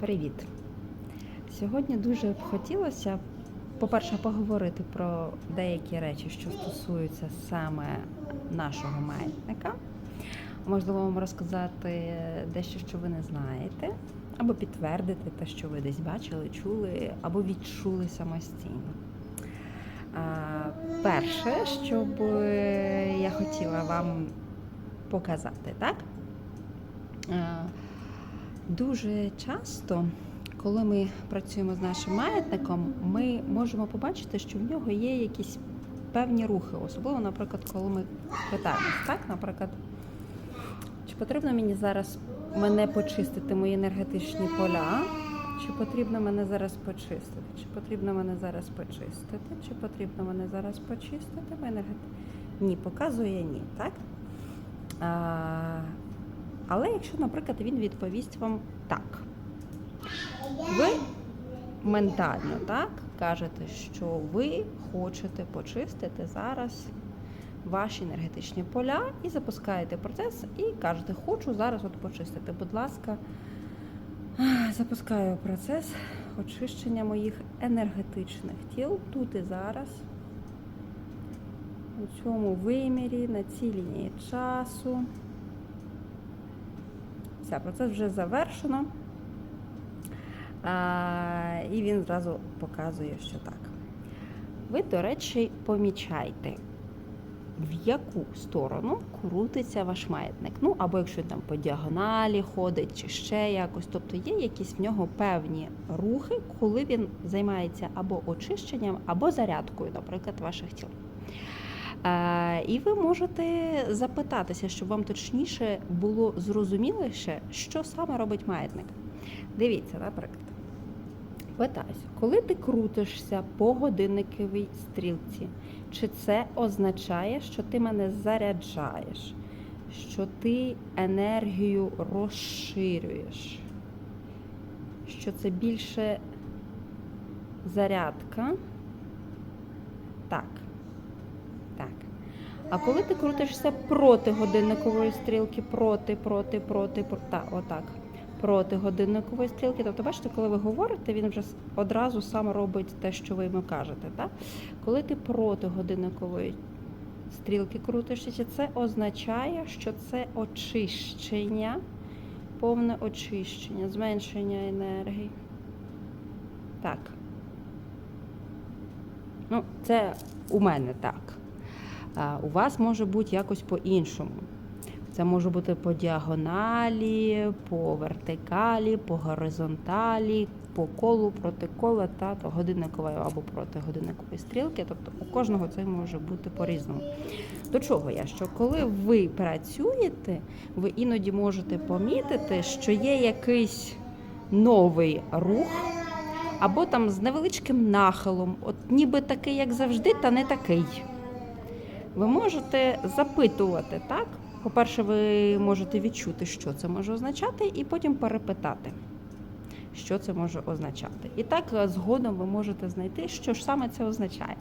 Привіт! Сьогодні дуже б хотілося, по-перше, поговорити про деякі речі, що стосуються саме нашого маятника. Можливо, вам розказати дещо, що ви не знаєте, або підтвердити те, що ви десь бачили, чули, або відчули самостійно. Перше, що б я хотіла вам показати, так? Дуже часто, коли ми працюємо з нашим маятником, ми можемо побачити, що в нього є якісь певні рухи. Особливо, наприклад, коли ми питаємось, так, наприклад, чи потрібно мені зараз мене почистити, мої енергетичні поля? Чи потрібно мене зараз почистити? Чи потрібно мене зараз почистити? Чи потрібно мене зараз почистити? Енергет- Ні, показує ні, так? А, але якщо, наприклад, він відповість вам так, ви ментально так кажете, що ви хочете почистити зараз ваші енергетичні поля і запускаєте процес і кажете, хочу зараз от почистити. Будь ласка, запускаю процес очищення моїх енергетичних тіл тут і зараз. У цьому вимірі, на цій лінії часу. Все, процес вже завершено. А, і він зразу показує, що так. Ви, до речі, помічайте, в яку сторону крутиться ваш маятник. Ну, або якщо там по діагоналі ходить, чи ще якось. Тобто є якісь в нього певні рухи, коли він займається або очищенням, або зарядкою, наприклад, ваших тіл. І ви можете запитатися, щоб вам точніше було зрозуміліше, що саме робить маятник. Дивіться, наприклад, питаюся, коли ти крутишся по годинниковій стрілці, чи це означає, що ти мене заряджаєш, що ти енергію розширюєш, що це більше зарядка? Так. А коли ти крутишся проти годинникової стрілки, проти, проти, проти, проти та, отак. Проти годинникової стрілки. Тобто, бачите, коли ви говорите, він вже одразу сам робить те, що ви йому кажете. Так? Коли ти проти годинникової стрілки крутишся, це означає, що це очищення, повне очищення, зменшення енергії. Так. Ну, це у мене так. У вас може бути якось по-іншому. Це може бути по діагоналі, по вертикалі, по горизонталі, по колу, проти кола та то годинникової або проти годинникової стрілки. Тобто у кожного це може бути по-різному. До чого я? Що коли ви працюєте, ви іноді можете помітити, що є якийсь новий рух, або там з невеличким нахилом, от ніби такий, як завжди, та не такий. Ви можете запитувати, так? По-перше, ви можете відчути, що це може означати, і потім перепитати, що це може означати. І так е, згодом ви можете знайти, що ж саме це означає.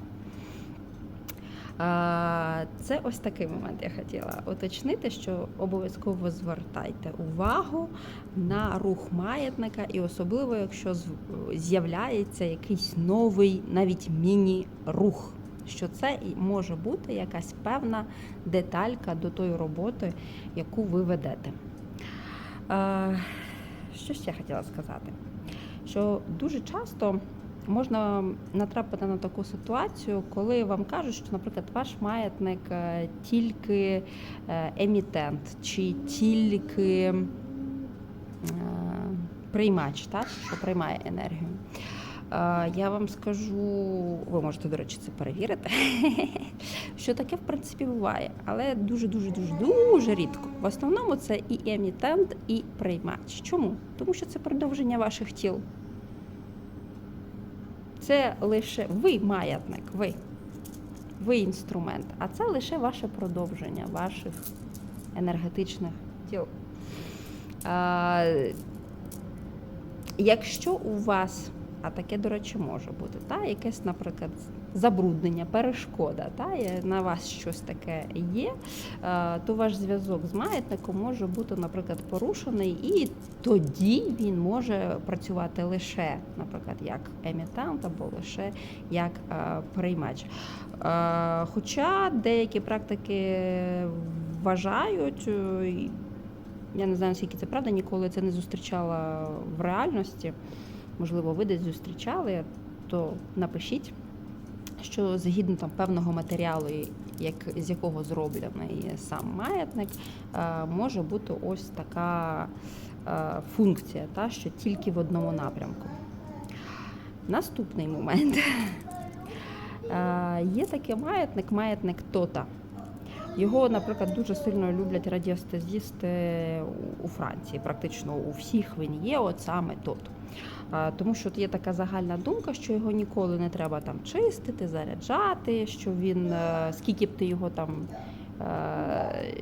Це ось такий момент я хотіла уточнити, що обов'язково звертайте увагу на рух маятника, і особливо, якщо з'являється якийсь новий, навіть міні-рух, що це може бути якась певна деталька до тої роботи, яку ви ведете. Е, Що ще хотіла сказати? Що дуже часто можна натрапити на таку ситуацію, коли вам кажуть, що, наприклад, ваш маятник е, тільки е, емітент чи тільки приймач, так? що приймає енергію. Я вам скажу, ви можете, до речі, це перевірити, що таке в принципі буває, але дуже дуже дуже дуже рідко. В основному це і емітент, і приймач. Чому? Тому що це продовження ваших тіл. Це лише ви маятник, ви. Ви інструмент, а це лише ваше продовження ваших енергетичних тіл. А, якщо у вас, а таке, до речі, може бути, та, якесь, наприклад, забруднення, перешкода, та, на вас щось таке є, е, то ваш зв'язок з маятником може бути, наприклад, порушений, і тоді він може працювати лише, наприклад, як емітант або лише як е, приймач. Е, Хоча деякі практики вважають, я не знаю, наскільки це правда, ніколи це не зустрічала в реальності. Можливо, ви десь зустрічали, то напишіть, що згідно там певного матеріалу, як, з якого зроблений сам маятник, е, може бути ось така е, функція, та, що тільки в одному напрямку. Наступний момент. Е, Є такий маятник, маятник Тота. Його, наприклад, дуже сильно люблять радіостезісти у- Франції. Практично у всіх він є, от саме тут. Тому що є така загальна думка, що його ніколи не треба там чистити, заряджати, що він, е, скільки б ти його там е,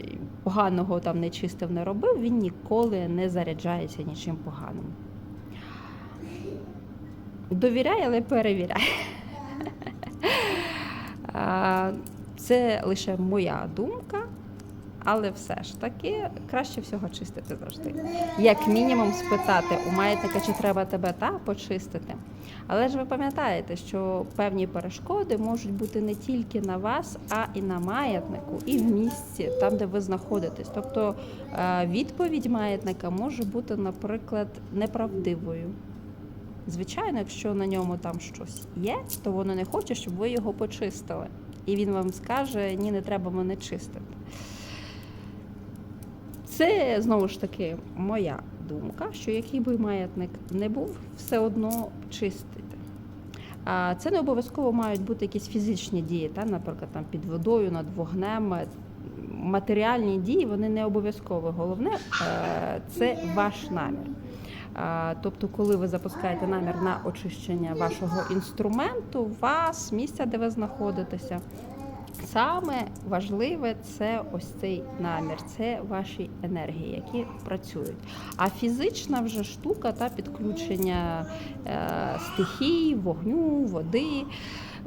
поганого там не чистив, не робив, він ніколи не заряджається нічим поганим. Довіряй, але перевіряй. Це лише моя думка, але все ж таки краще всього чистити завжди. Як мінімум спитати у маятника, чи треба тебе та почистити. Але ж ви пам'ятаєте, що певні перешкоди можуть бути не тільки на вас, а і на маятнику, і в місці, там, де ви знаходитесь. Тобто е, відповідь маятника може бути, наприклад, неправдивою. Звичайно, якщо на ньому там щось є, то воно не хоче, щоб ви його почистили. І він вам скаже, ні, не треба мене чистити. Це знову ж таки моя думка, що який би маятник не був, все одно чистити. А це не обов'язково мають бути якісь фізичні дії, та, наприклад, там під водою, над вогнем. Матеріальні дії вони не обов'язково. Головне е, це ваш намір. Тобто, коли ви запускаєте намір на очищення вашого інструменту, вас, місця, де ви знаходитеся, саме важливе це ось цей намір, це ваші енергії, які працюють. А фізична вже штука та підключення е, стихій, вогню, води.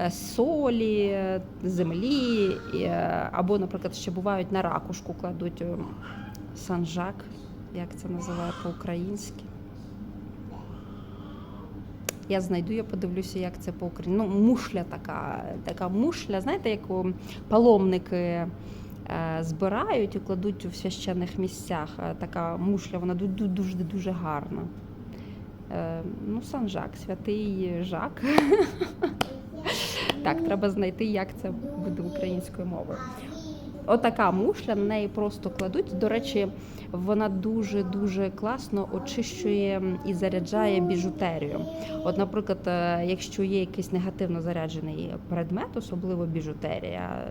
е, Солі, землі, е, або, наприклад, ще бувають на ракушку кладуть е, санжак, як це називає по-українськи. Я знайду, я подивлюся, як це по українськи Ну, мушля така, така мушля, знаєте, яку паломники е, збирають і кладуть у священних місцях. Така мушля, вона ду- ду- дуже дуже гарна. Е, Ну, Санжак, святий Жак. Так, треба знайти, як це буде українською мовою. Отака мушля, на неї просто кладуть. До речі, вона дуже дуже класно очищує і заряджає біжутерію. От, наприклад, е, якщо є якийсь негативно заряджений предмет, особливо біжутерія,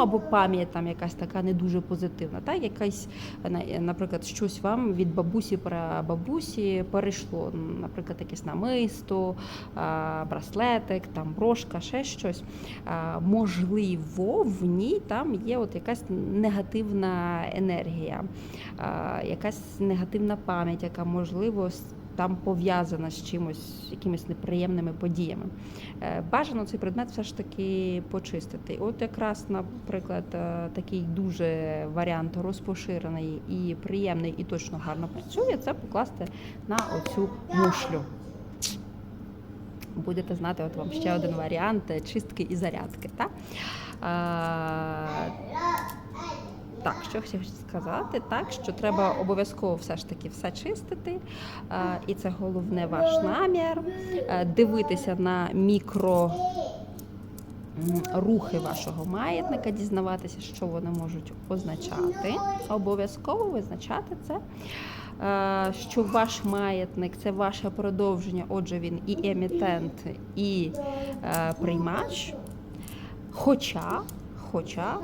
або пам'ять там якась така не дуже позитивна, так якась, наприклад, щось вам від бабусі про бабусі перейшло, наприклад, якесь намисто, браслетик, там брошка, ще щось. Можливо, в ній там є от якась негативна енергія, якась негативна пам'ять, яка можливо там пов'язана з чимось, якимись неприємними подіями. Е, Бажано цей предмет все ж таки почистити. От якраз, наприклад, е, такий дуже варіант розпоширений і приємний, і точно гарно працює, це покласти на оцю мушлю. Будете знати, от вам ще один варіант е, чистки і зарядки. Так? Так, що хотів сказати, так що треба обов'язково все ж таки все чистити, а, і це головне ваш намір. е, Дивитися на мікро рухи вашого маятника, дізнаватися, що вони можуть означати. Обов'язково визначати це. е, Що ваш маятник це ваше продовження, отже, він і емітент, і е, приймач. Хоча, хоча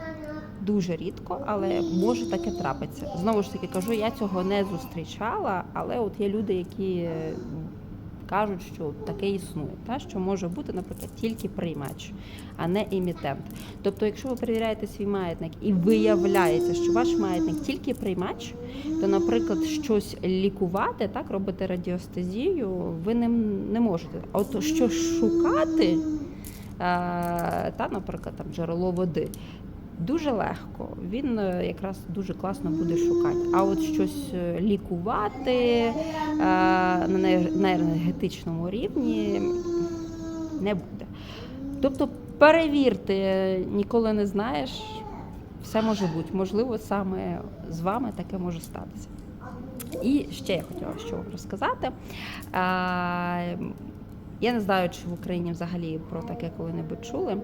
дуже рідко, але може таке трапиться. Знову ж таки кажу, я цього не зустрічала, але от є люди, які е, кажуть, що таке існує, та що може бути, наприклад, тільки приймач, а не імітент. Тобто, якщо ви перевіряєте свій маятник і виявляється, що ваш маятник тільки приймач, то, наприклад, щось лікувати, так робити радіостезію, ви ним не можете. От що шукати. та, наприклад, там джерело води. Дуже легко, він е, якраз дуже класно буде шукати. А от щось е, лікувати е, на енер- на енергетичному рівні не буде. Тобто перевірте, ніколи не знаєш, все може бути. Можливо, саме з вами таке може статися. І ще я хотіла що вам розказати. Я не знаю, чи в Україні взагалі про таке коли-небудь чули,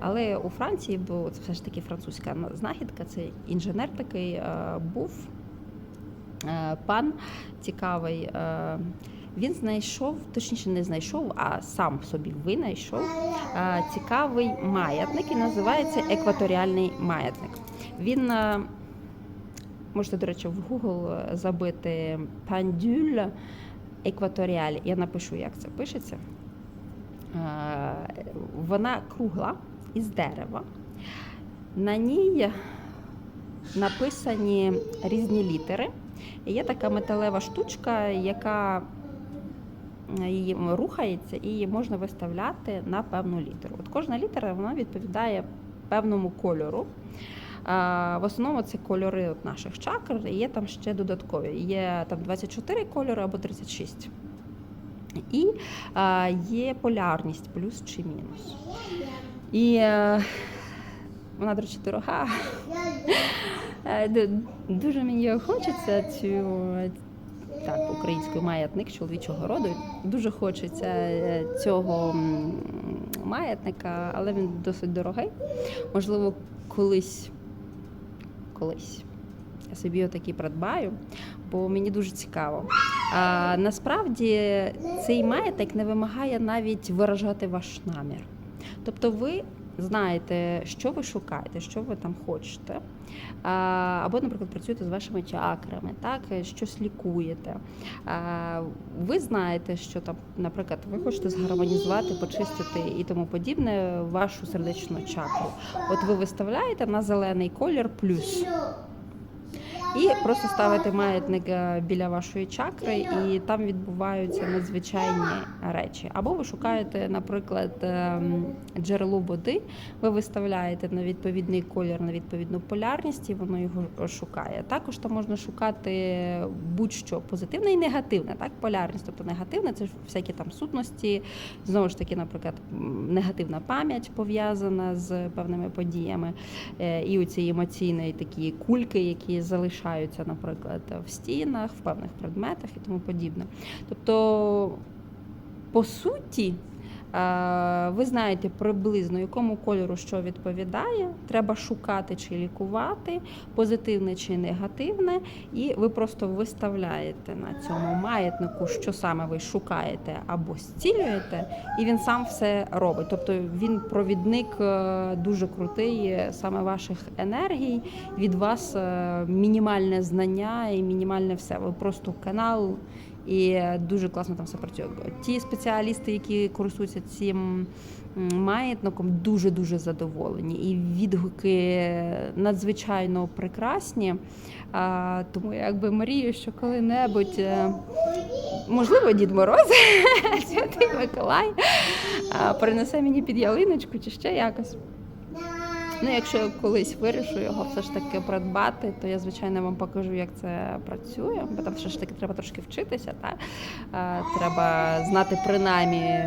але у Франції, бо це все ж таки французька знахідка, це інженер такий е, був е, пан цікавий. е, Він знайшов, точніше, не знайшов, а сам собі винайшов цікавий маятник і називається екваторіальний маятник. Він можете, до речі, в Google забити пандюль екваторіаль. Я напишу, як це пишеться. Е, Вона кругла із дерева. На ній написані різні літери. Є така металева штучка, яка е, її рухається і її можна виставляти на певну літеру. От кожна літера вона відповідає певному кольору. В основному це кольори от наших чакр, і є там ще додаткові. Є там 24 кольори або 36. І є полярність плюс чи мінус. І е, вона, до речі, дорога. Е, Дуже мені хочеться цю так, українською маятник чоловічого роду. Дуже хочеться е, цього маятника, але він досить дорогий. Можливо, колись, колись я собі отакі придбаю, бо мені дуже цікаво. А, насправді цей маятник не вимагає навіть виражати ваш намір. Тобто ви знаєте, що ви шукаєте, що ви там хочете. Або, наприклад, працюєте з вашими чакрами, так, щось лікуєте. Ви знаєте, що там, наприклад, ви хочете згармонізувати, почистити і тому подібне вашу сердечну чакру. От ви виставляєте на зелений колір плюс. І просто ставите маятник е, біля вашої чакри, і там відбуваються надзвичайні речі. Або ви шукаєте, наприклад, ем, джерело води, ви виставляєте на відповідний колір, на відповідну полярність, і воно його шукає. Також там можна шукати будь-що позитивне і негативне, так, полярність. Тобто негативне це ж всякі там сутності, знову ж таки, наприклад, негативна пам'ять пов'язана з певними подіями, Е, і оці емоційні такі кульки, які залишаються, наприклад, в стінах, в певних предметах і тому подібне. Тобто, по суті, ви знаєте приблизно, якому кольору що відповідає. Треба шукати чи лікувати, позитивне чи негативне, і ви просто виставляєте на цьому маятнику, що саме ви шукаєте або зцілюєте, і він сам все робить. Тобто він провідник е, дуже крутий е, саме ваших енергій. Від вас е, мінімальне знання і мінімальне все. Ви просто канал. І дуже класно там все працює. Ті спеціалісти, які користуються цим маятником, дуже дуже задоволені. І відгуки надзвичайно прекрасні. Тому якби мрію, що коли-небудь, е, можливо, Дід Мороз, Святий Миколай, принесе мені під ялиночку чи ще якось. Ну, якщо я колись вирішу його все ж таки придбати, то я звичайно вам покажу, як це працює. Бо там все ж таки треба трошки вчитися. Та? Е, Треба знати принаймні,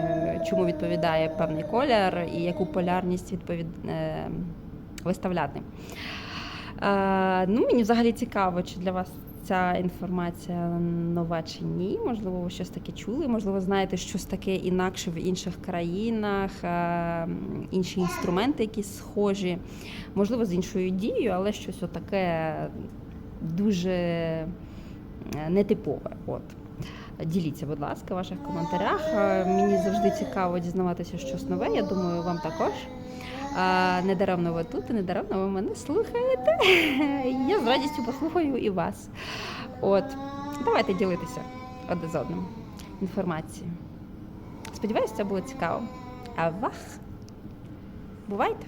чому відповідає певний колір і яку полярність відповід... е, виставляти. Е, Ну, мені взагалі цікаво, чи для вас ця інформація нова чи ні. Можливо, ви щось таке чули, можливо, знаєте щось таке інакше в інших країнах, е, інші інструменти, якісь схожі, можливо, з іншою дією, але щось отаке дуже е, нетипове. От. Діліться, будь ласка, в ваших коментарях. Е, Мені завжди цікаво дізнаватися щось нове. Я думаю, вам також. А, недаремно ви тут, і недаремно ви мене слухаєте. Я з радістю послухаю і вас. От, давайте ділитися один з одним інформацією. Сподіваюся, це було цікаво. А вах! Бувайте!